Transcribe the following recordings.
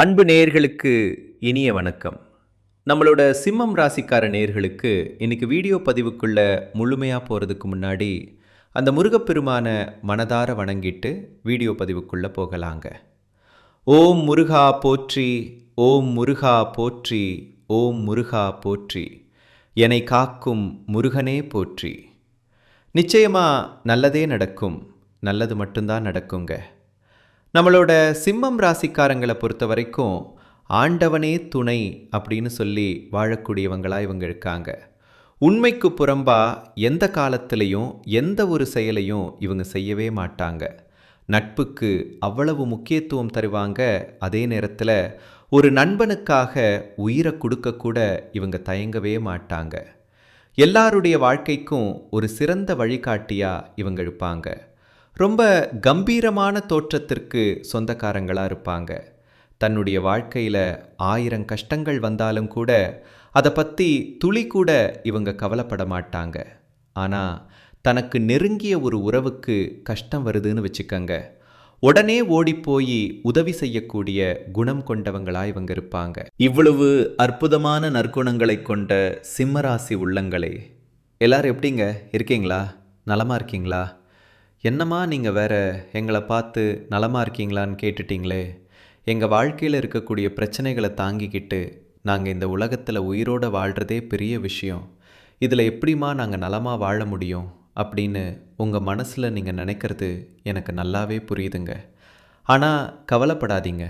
அன்பு நேயர்களுக்கு இனிய வணக்கம். நம்மளோட சிம்மம் ராசிக்கார நேயர்களுக்கு இன்னைக்கு வீடியோ பதிவுக்குள்ள முழுமையாக போகிறதுக்கு முன்னாடி அந்த முருகப்பெருமான மனதார வணங்கிட்டு வீடியோ பதிவுக்குள்ளே போகலாங்க. ஓம் முருகா போற்றி ஓம் முருகா போற்றி ஓம் முருகா போற்றி. என்னை காக்கும் முருகனே போற்றி. நிச்சயமாக நல்லதே நடக்கும் நல்லது மட்டும்தான் நடக்குங்க. நம்மளோட சிம்மம் ராசிக்காரங்களை பொறுத்த வரைக்கும் ஆண்டவனே துணை அப்படின்னு சொல்லி வாழக்கூடியவங்களாக இவங்க இருக்காங்க. உண்மைக்கு புறம்பாக எந்த காலத்திலையும் எந்த ஒரு செயலையும் இவங்க செய்யவே மாட்டாங்க. நட்புக்கு அவ்வளவு முக்கியத்துவம் தருவாங்க. அதே நேரத்தில் ஒரு நண்பனுக்காக உயிரை கொடுக்கக்கூட இவங்க தயங்கவே மாட்டாங்க. எல்லாருடைய வாழ்க்கைக்கும் ஒரு சிறந்த வழிகாட்டியாக இவங்க இருப்பாங்க. ரொம்ப கம்பீரமான தோற்றத்திற்கு சொந்தக்காரங்களாக இருப்பாங்க. தன்னுடைய வாழ்க்கையில் ஆயிரம் கஷ்டங்கள் வந்தாலும் கூட அதை பற்றி துளி கூட இவங்க கவலைப்பட மாட்டாங்க. ஆனால் தனக்கு நெருங்கிய ஒரு உறவுக்கு கஷ்டம் வருதுன்னு வச்சுக்கங்க. உடனே ஓடிப்போய் உதவி செய்யக்கூடிய குணம் கொண்டவங்களா இவங்க இருப்பாங்க. இவ்வளவு அற்புதமான நற்குணங்களை கொண்ட சிம்மராசி உள்ளங்களே. எல்லாரும் எப்படிங்க? இருக்கீங்களா? நலமா இருக்கீங்களா? என்னம்மா நீங்கள் வேற எங்களை பார்த்து நலமாக இருக்கீங்களான்னு கேட்டுட்டீங்களே? எங்கள் வாழ்க்கையில் இருக்கக்கூடிய பிரச்சனைகளை தாங்கிக்கிட்டு நாங்கள் இந்த உலகத்தில் உயிரோடு வாழ்கிறதே பெரிய விஷயம். இதில் எப்படிம்மா நாங்கள் நலமாக வாழ முடியும் அப்படின்னு உங்கள் மனசில் நீங்கள் நினைக்கிறது எனக்கு நல்லாவே புரியுதுங்க. ஆனால் கவலைப்படாதீங்க.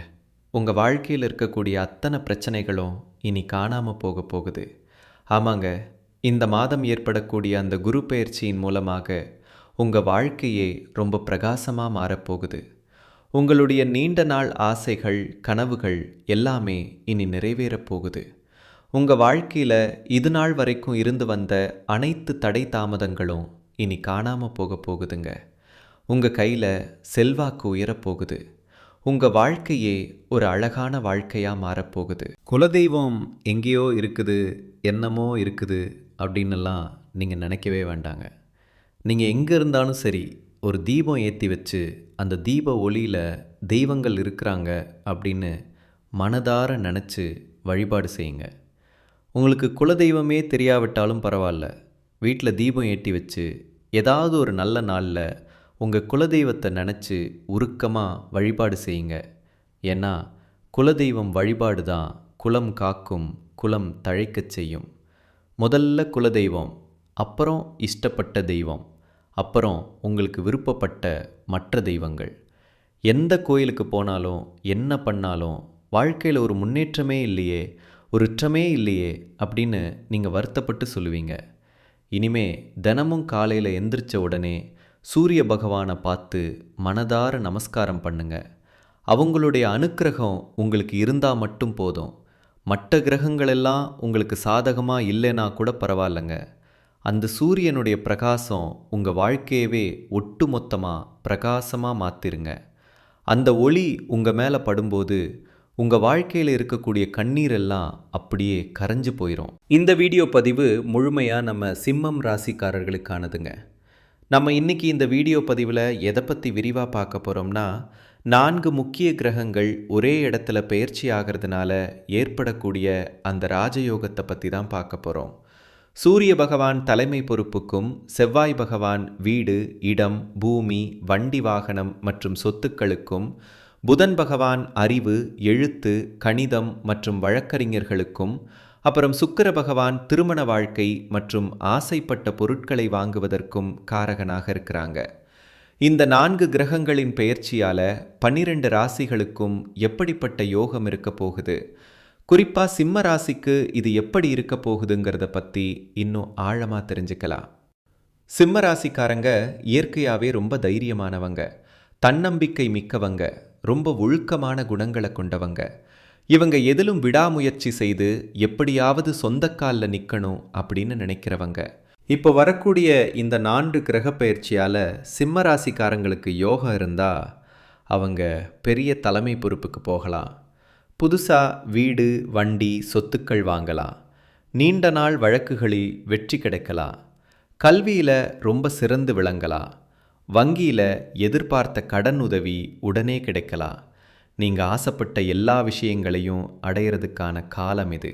உங்கள் வாழ்க்கையில் இருக்கக்கூடிய அத்தனை பிரச்சனைகளும் இனி காணாமல் போக போகுது. ஆமாங்க இந்த மாதம் ஏற்படக்கூடிய அந்த குரு பயிற்சியின் மூலமாக உங்கள் வாழ்க்கையே ரொம்ப பிரகாசமாக மாறப்போகுது. உங்களுடைய நீண்ட நாள் ஆசைகள் கனவுகள் எல்லாமே இனி நிறைவேறப் போகுது. உங்கள் வாழ்க்கையில் இது நாள் வரைக்கும் இருந்து வந்த அனைத்து தடை தாமதங்களும் இனி காணாமல் போக போகுதுங்க. உங்கள் கையில் செல்வாக்கு உயரப்போகுது உங்கள் வாழ்க்கையே ஒரு அழகான வாழ்க்கையாக மாறப்போகுது குலதெய்வம் எங்கேயோ இருக்குது என்னமோ இருக்குது அப்படின்னுலாம் நீங்கள் நினைக்கவே வேண்டாங்க. நீங்கள் எங்கே இருந்தாலும் சரி ஒரு தீபம் ஏற்றி வச்சு அந்த தீப ஒளியில் தெய்வங்கள் இருக்கிறாங்க அப்படின்னு மனதார நினச்சி வழிபாடு செய்யுங்க. உங்களுக்கு குலதெய்வமே தெரியாவிட்டாலும் பரவாயில்ல. வீட்டில் தீபம் ஏற்றி வச்சு ஏதாவது ஒரு நல்ல நாளில் உங்கள் குலதெய்வத்தை நினச்சி உருக்கமாக வழிபாடு செய்யுங்க. ஏன்னா குலதெய்வம் வழிபாடு தான் குலம் காக்கும் குலம் தழைக்கச் செய்யும். முதல்ல குலதெய்வம் அப்புறம் இஷ்டப்பட்ட தெய்வம். அப்புறம் உங்களுக்கு விருப்பப்பட்ட மற்ற தெய்வங்கள். எந்த கோயிலுக்கு போனாலும் என்ன பண்ணாலும் வாழ்க்கையில் ஒரு முன்னேற்றமே இல்லையே ஒரு இற்றமே இல்லையே அப்படின்னு நீங்கள் வருத்தப்பட்டு சொல்லுவீங்க. இனிமே தினமும் காலையில் எந்திரிச்ச உடனே சூரிய பகவானை பார்த்து மனதார நமஸ்காரம் பண்ணுங்க. அவங்களுடைய அனுக்கிரகம் உங்களுக்கு இருந்தால் மட்டும் போதும். மற்ற கிரகங்களெல்லாம் உங்களுக்கு சாதகமாக இல்லைன்னா கூட பரவாயில்லைங்க. அந்த சூரியனுடைய பிரகாசம் உங்கள் வாழ்க்கையவே ஒட்டு மொத்தமாக பிரகாசமாக மாற்றிருங்க அந்த ஒளி உங்கள் மேலே படும்போது உங்கள் வாழ்க்கையில் இருக்கக்கூடிய கண்ணீர் எல்லாம் அப்படியே கரைஞ்சு போயிடும் இந்த வீடியோ பதிவு முழுமையாக நம்ம சிம்மம் ராசிக்காரர்களுக்கானதுங்க. நம்ம இன்னைக்கு இந்த வீடியோ பதிவில் எதை பற்றி விரிவாக பார்க்க போகிறோம்னா நான்கு முக்கிய கிரகங்கள் ஒரே இடத்துல பயிற்சி ஆகிறதுனால ஏற்படக்கூடிய அந்த ராஜயோகத்தை பற்றி தான் பார்க்க போகிறோம் சூரிய பகவான் தலைமை பொறுப்புக்கும் செவ்வாய் பகவான் வீடு இடம் பூமி வண்டி வாகனம் மற்றும் சொத்துக்களுக்கும் புதன் பகவான் அறிவு எழுத்து கணிதம் மற்றும் வழக்கறிஞர்களுக்கும் அப்புறம் சுக்கர பகவான் திருமண வாழ்க்கை மற்றும் ஆசைப்பட்ட பொருட்களை வாங்குவதற்கும் காரகனாக இருக்கிறாங்க. இந்த நான்கு கிரகங்களின் பெயர்ச்சியால பன்னிரண்டு ராசிகளுக்கும் எப்படிப்பட்ட யோகம் இருக்க போகுது? குறிப்பாக சிம்ம ராசிக்கு இது எப்படி இருக்க போகுதுங்கிறத பற்றி இன்னும் ஆழமாக தெரிஞ்சுக்கலாம். சிம்ம ராசிக்காரங்க இயற்கையாகவே ரொம்ப தைரியமானவங்க தன்னம்பிக்கை மிக்கவங்க ரொம்ப ஒழுக்கமான குணங்களை கொண்டவங்க. இவங்க எதிலும் விடாமுயற்சி செய்து எப்படியாவது சொந்த காலில் நிற்கணும் அப்படின்னு நினைக்கிறவங்க. இப்போ வரக்கூடிய இந்த நான்கு கிரக பயிற்சியால் சிம்ம ராசிக்காரங்களுக்கு யோகம் இருந்தால் அவங்க பெரிய தலைமை பொறுப்புக்கு போகலாம். புதுசாக வீடு வண்டி சொத்துக்கள் வாங்கலாம் நீண்ட நாள் வழக்குகளில் வெற்றி கிடைக்கலாம் கல்வியில் ரொம்ப சிறந்து விளங்கலாம் வங்கியில் எதிர்பார்த்த கடன் உதவி உடனே கிடைக்கலாம் நீங்கள் ஆசைப்பட்ட எல்லா விஷயங்களையும் அடையிறதுக்கான காலம் இது.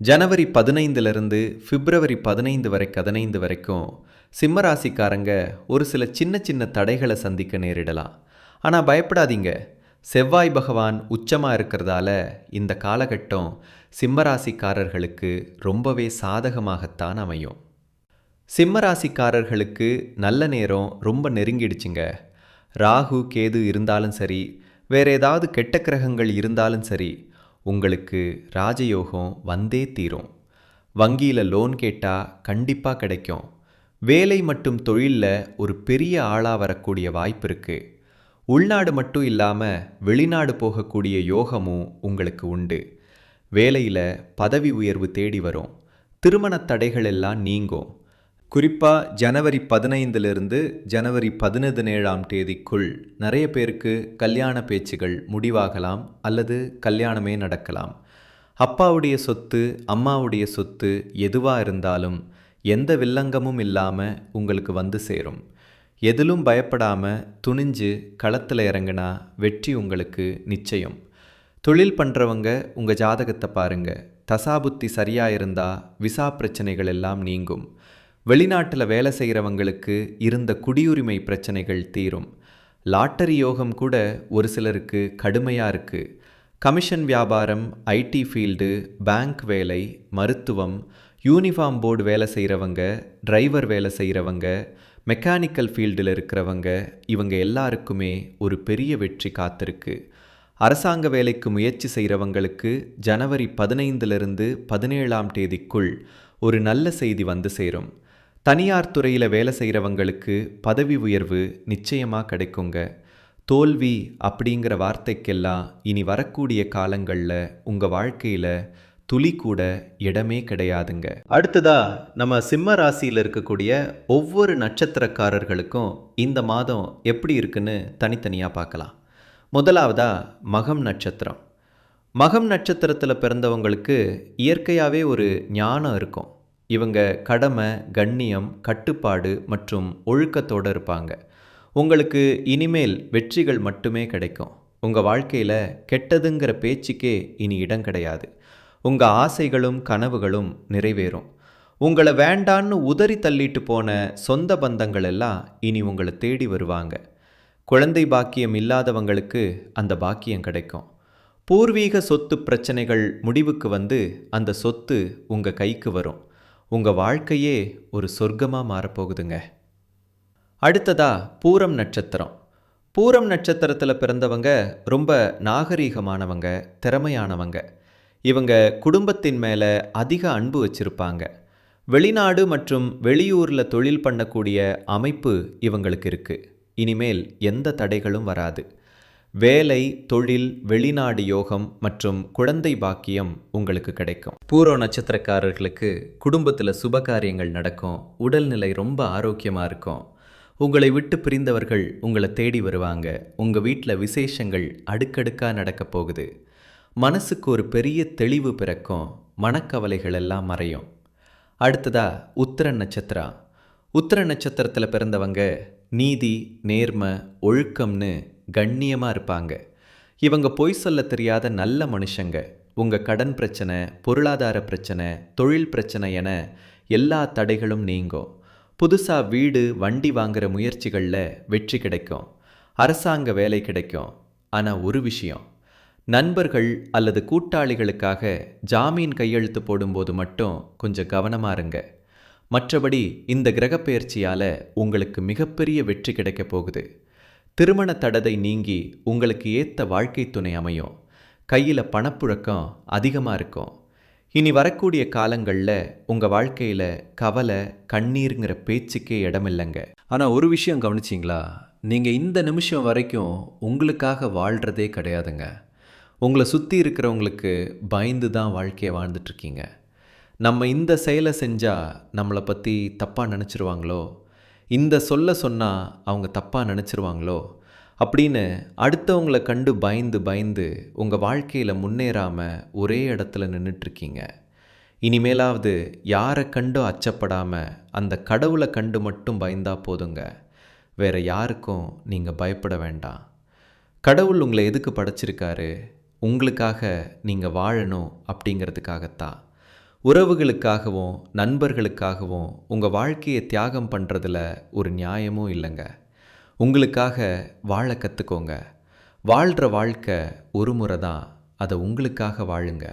ஜனவரி பதினைந்திலிருந்து பிப்ரவரி பதினைந்து வரை பதினைந்து வரைக்கும் சிம்மராசிக்காரங்க ஒரு சில சின்ன சின்ன தடைகளை சந்திக்க நேரிடலாம். ஆனால் பயப்படாதீங்க. செவ்வாய் பகவான் உச்சமாக இருக்கிறதால இந்த காலகட்டம் சிம்மராசிக்காரர்களுக்கு ரொம்பவே சாதகமாகத்தான் அமையும். சிம்மராசிக்காரர்களுக்கு நல்ல நேரம் ரொம்ப நெருங்கிடுச்சுங்க. ராகு கேது இருந்தாலும் சரி வேற ஏதாவது கெட்ட கிரகங்கள் இருந்தாலும் சரி உங்களுக்கு ராஜயோகம் வந்தே தீரும். வங்கியில் லோன் கேட்டால் கண்டிப்பாக கிடைக்கும். வேலை மற்றும் தொழிலில் ஒரு பெரிய ஆளாக வரக்கூடிய வாய்ப்பு இருக்குது உள்நாடு மட்டும் இல்லாமல் வெளிநாடு போகக்கூடிய யோகமும் உங்களுக்கு உண்டு. வேலையில் பதவி உயர்வு தேடி வரும். திருமணத் தடைகள் எல்லாம் நீங்கும். குறிப்பாக ஜனவரி பதினைந்திலிருந்து ஜனவரி பதினேழாம் தேதிக்குள் நிறைய பேருக்கு கல்யாண பேச்சுகள் முடிவாகலாம் அல்லது கல்யாணமே நடக்கலாம். அப்பாவுடைய சொத்து அம்மாவுடைய சொத்து எதுவாக இருந்தாலும் எந்த வில்லங்கமும் இல்லாமல் உங்களுக்கு வந்து சேரும். எதிலும் பயப்படாமல் துணிஞ்சு களத்தில் இறங்குனா வெற்றி உங்களுக்கு நிச்சயம். தொழில் பண்ணுறவங்க உங்கள் ஜாதகத்தை பாருங்கள் தசாபுத்தி சரியாக இருந்தால் விசா பிரச்சனைகள் எல்லாம் நீங்கும். வெளிநாட்டில் வேலை செய்கிறவங்களுக்கு இருந்த குடியுரிமை பிரச்சனைகள் தீரும். லாட்டரி யோகம் கூட ஒரு சிலருக்கு கடுமையாக இருக்குது கமிஷன் வியாபாரம் ஐடி ஃபீல்டு பேங்க் வேலை மருத்துவம் யூனிஃபார்ம் போர்டு வேலை செய்கிறவங்க டிரைவர் வேலை செய்கிறவங்க மெக்கானிக்கல் ஃபீல்டில் இருக்கிறவங்க இவங்க எல்லாருக்குமே ஒரு பெரிய வெற்றி காத்திருக்கு. அரசாங்க வேலைக்கு முயற்சி செய்கிறவங்களுக்கு ஜனவரி பதினைந்திலிருந்து பதினேழாம் தேதிக்குள் ஒரு நல்ல செய்தி வந்து சேரும். தனியார் துறையில் வேலை செய்கிறவங்களுக்கு பதவி உயர்வு நிச்சயமாக கிடைக்குங்க. தோல்வி அப்படிங்கிற வார்த்தைக்கெல்லாம் இனி வரக்கூடிய காலங்களில் உங்கள் வாழ்க்கையில் துளி கூட இடமே கிடையாதுங்க. அடுத்ததா நம்ம சிம்ம ராசியில் இருக்கக்கூடிய ஒவ்வொரு நட்சத்திரக்காரர்களுக்கும் இந்த மாதம் எப்படி இருக்குன்னு தனித்தனியாக பார்க்கலாம். முதலாவதா மகம் நட்சத்திரம். மகம் நட்சத்திரத்தில் பிறந்தவங்களுக்கு இயற்கையாகவே ஒரு ஞானம் இருக்கும். இவங்க கடமை கண்ணியம் கட்டுப்பாடு மற்றும் ஒழுக்கத்தோடு இருப்பாங்க. உங்களுக்கு இனிமேல் வெற்றிகள் மட்டுமே கிடைக்கும். உங்கள் வாழ்க்கையில் கெட்டதுங்கிற பேச்சுக்கே இனி இடம் கிடையாது. உங்கள் ஆசைகளும் கனவுகளும் நிறைவேறும். உங்களை வேண்டான்னு உதறி தள்ளிட்டு போன சொந்த பந்தங்கள் எல்லாம் இனி உங்களை தேடி வருவாங்க. குழந்தை பாக்கியம் இல்லாதவங்களுக்கு அந்த பாக்கியம் கிடைக்கும். பூர்வீக சொத்து பிரச்சனைகள் முடிவுக்கு வந்து அந்த சொத்து உங்கள் கைக்கு வரும். உங்கள் வாழ்க்கையே ஒரு சொர்க்கமாக மாறப்போகுதுங்க. அடுத்ததா பூரம் நட்சத்திரம். பூரம் நட்சத்திரத்தில் பிறந்தவங்க ரொம்ப நாகரீகமானவங்க திறமையானவங்க. இவங்க குடும்பத்தின் மேலே அதிக அன்பு வச்சிருப்பாங்க. வெளிநாடு மற்றும் வெளியூரில் தொழில் பண்ணக்கூடிய அமைப்பு இவங்களுக்கு இருக்குது இனிமேல் எந்த தடைகளும் வராது. வேலை தொழில் வெளிநாடு யோகம் மற்றும் குழந்தை பாக்கியம் உங்களுக்கு கிடைக்கும். பூர்வ நட்சத்திரக்காரர்களுக்கு குடும்பத்தில் சுபகாரியங்கள் நடக்கும். உடல்நிலை ரொம்ப ஆரோக்கியமாக இருக்கும். உங்களை விட்டு பிரிந்தவர்கள் உங்களை தேடி வருவாங்க. உங்கள் வீட்டில் விசேஷங்கள் அடுக்கடுக்காக நடக்கப் போகுது. மனசுக்கு ஒரு பெரிய தெளிவு பிறக்கும் மனக்கவலைகள் எல்லாம் மறையும். அடுத்ததா உத்திர நட்சத்திரம் உத்திர நட்சத்திரத்தில் பிறந்தவங்க நீதி நேர்மை ஒழுக்கம்னு கண்ணியமாக இருப்பாங்க. இவங்க பொய் சொல்ல தெரியாத நல்ல மனுஷங்க. உங்கள் கடன் பிரச்சனை பொருளாதார பிரச்சனை தொழில் பிரச்சனை என எல்லா தடைகளும் நீங்கும். புதுசாக வீடு வண்டி வாங்குகிற முயற்சிகளில் வெற்றி கிடைக்கும். அரசாங்க வேலை கிடைக்கும். ஆனால் ஒரு விஷயம் நண்பர்கள் அல்லது கூட்டாளிகளுக்காக ஜாமீன் கையெழுத்து போடும்போது மட்டும் கொஞ்சம் கவனமாக இருங்க. மற்றபடி இந்த கிரகப்பெயர்ச்சியால் உங்களுக்கு மிகப்பெரிய வெற்றி கிடைக்கப் போகுது. திருமண தடதை நீங்கி உங்களுக்கு ஏற்ற வாழ்க்கை துணை அமையும். கையில் பணப்புழக்கம் அதிகமாக இருக்கும். இனி வரக்கூடிய காலங்களில் உங்கள் வாழ்க்கையில் கவலை கண்ணீருங்கிற பேச்சுக்கே இடமில்லைங்க. ஆனால் ஒரு விஷயம் கவனிச்சிங்களா? நீங்கள் இந்த நிமிஷம் வரைக்கும் உங்களுக்காக வாழ்கிறதே கிடையாதுங்க. உங்களை சுற்றி இருக்கிறவங்களுக்கு பயந்து தான் வாழ்க்கையை வாழ்ந்துட்டுருக்கீங்க. நம்ம இந்த செயலை செஞ்சால் நம்மளை பற்றி தப்பாக நினச்சிருவாங்களோ? இந்த சொல்ல சொன்னால் அவங்க தப்பாக நினச்சிருவாங்களோ? அப்படின்னு அடுத்தவங்களை கண்டு பயந்து பயந்து உங்கள் வாழ்க்கையில் முன்னேறாமல் ஒரே இடத்துல நின்றுட்டுருக்கீங்க இனிமேலாவது யாரை கண்டும் அச்சப்படாமல் அந்த கடவுளை கண்டு மட்டும் பயந்தா போதுங்க. வேறு யாருக்கும் நீங்கள் பயப்பட வேண்டாம். கடவுள் உங்களை எதுக்கு படைச்சிருக்காரு? உங்களுக்காக நீங்கள் வாழணும் அப்படிங்கிறதுக்காகத்தான் உறவுகளுக்காகவும் நண்பர்களுக்காகவும் உங்கள் வாழ்க்கையை தியாகம் பண்ணுறதுல ஒரு நியாயமும் இல்லைங்க. உங்களுக்காக வாழ கற்றுக்கோங்க வாழ்கிற வாழ்க்கை ஒரு முறை தான் அதை உங்களுக்காக வாழுங்க.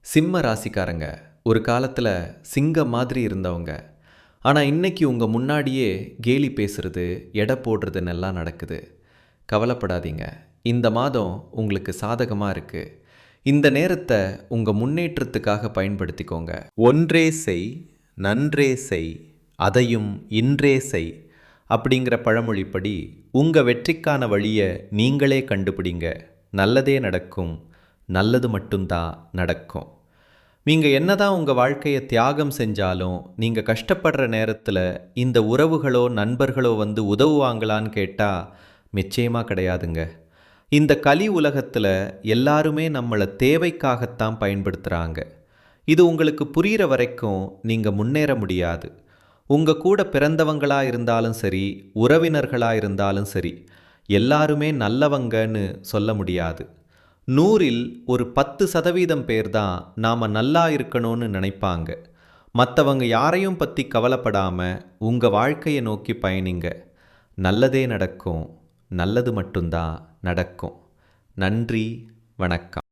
சிம்ம ராசிக்காரங்க ஒரு காலத்தில் சிங்கம் மாதிரி இருந்தவங்க. ஆனால் இன்னைக்கு உங்கள் முன்னாடியே கேலி பேசுறது எடை போடுறதுன்னெல்லாம் நடக்குது. கவலைப்படாதீங்க. இந்த மாதம் உங்களுக்கு சாதகமாக இருக்குது இந்த நேரத்தை உங்கள் முன்னேற்றத்துக்காக பயன்படுத்திக்கோங்க. ஒன்றே செய் நன்றே செய் அதையும் இன்றே செய் அப்படிங்கிற பழமொழிப்படி உங்கள் வெற்றிக்கான வழியை நீங்களே கண்டுபிடிங்க. நல்லதே நடக்கும் நல்லது மட்டும்தான் நடக்கும். நீங்கள் என்னதான் உங்கள் வாழ்க்கையை தியாகம் செஞ்சாலும் நீங்கள் கஷ்டப்படுற நேரத்தில் இந்த உறவுகளோ நண்பர்களோ வந்து உதவுவாங்களான்னு கேட்டால் நிச்சயமாக கிடையாதுங்க. இந்த கலி உலகத்தில் எல்லாருமே நம்மளை தேவைக்காகத்தான் பயன்படுத்துகிறாங்க இது உங்களுக்கு புரிகிற வரைக்கும் நீங்கள் முன்னேற முடியாது. உங்கள் கூட பிறந்தவங்களாக இருந்தாலும் சரி உறவினர்களாக இருந்தாலும் சரி எல்லாருமே நல்லவங்கன்னு சொல்ல முடியாது. நூறில் ஒரு பத்து சதவீதம் பேர் தான் நாம் நல்லா இருக்கணும்னு நினைப்பாங்க. மற்றவங்க யாரையும் பற்றி கவலைப்படாமல் உங்கள் வாழ்க்கையை நோக்கி பயணிங்க. நல்லதே நடக்கும் நல்லது மட்டும்தான். நடக்கும். நன்றி வணக்கம்.